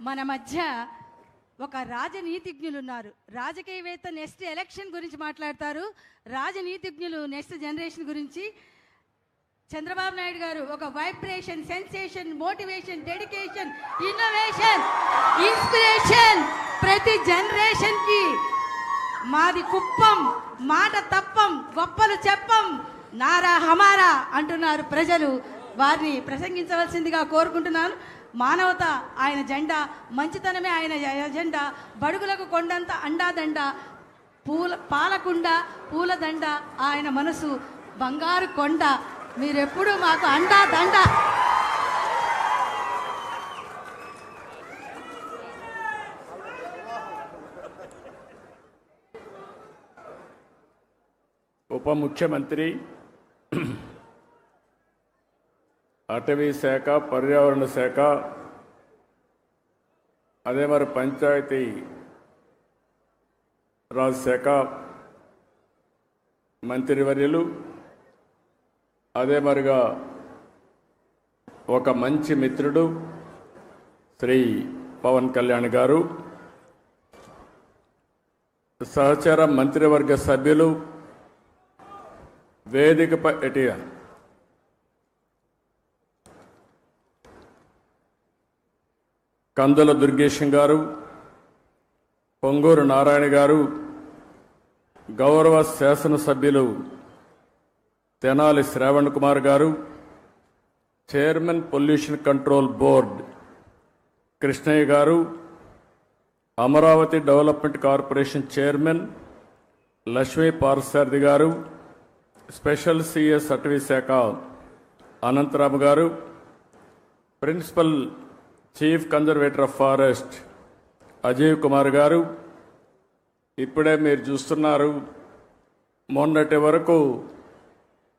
మన మధ్య ఒక రాజనీతిజ్ఞులు ఉన్నారు రాజకీయవేత్త నెక్స్ట్ ఎలక్షన్ గురించి మాట్లాడతారు. రాజనీతిజ్ఞులు నెక్స్ట్ జనరేషన్ గురించి చంద్రబాబు నాయుడు గారు ఒక vibration sensation motivation dedication innovation inspiration ప్రతి జనరేషన్కి మాది కుప్పం మాట తప్పం గొప్పలు చెప్పం నారా హమారా అంటున్నారు ప్రజలు. వారిని ప్రసంగించవలసిందిగా కోరుకుంటున్నాను. మానవత ఆయన జెండా మంచితనమే ఆయన ఎజెండా బడుగులకు కొండంత అండాదండ పూల పాలకుండ పూలదండ ఆయన మనసు బంగారు కొండ. మీరెప్పుడు మాకు అండా దండ ఉప ముఖ్యమంత్రి అటవీ శాఖ పర్యావరణ శాఖ అదే మరి పంచాయతీ రాజ్ శాఖ మంత్రివర్యులు అదే మరిగా ఒక మంచి మిత్రుడు శ్రీ పవన్ కళ్యాణ్ గారు సహచర మంత్రివర్గ సభ్యులు వేదికపై ఎటిఆర్ కందుల దుర్గేశం గారు పొంగూరు నారాయణ గారు గౌరవ శాసనసభ్యులు Tenali Shravan Kumar garu chairman pollution control board Krishnaiah garu Amaravati development corporation chairman Lakshmi Parthasarathi garu special CS అటవీ శాఖ Anantharamu garu principal chief conservator of forest Ajay Kumar garu ఇప్పుడే మీరు చూస్తున్నారు మొన్నటి వరకు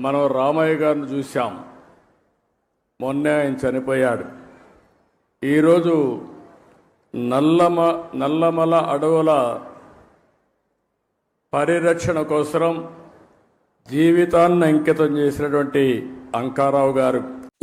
మనం రామయ్య గారిని చూశాం. మొన్నే ఆయన చనిపోయాడు. ఈరోజు నల్లమ నల్లమల అడవుల పరిరక్షణ కోసం జీవితాన్ని అంకితం చేసినటువంటి అంకారావు గారు.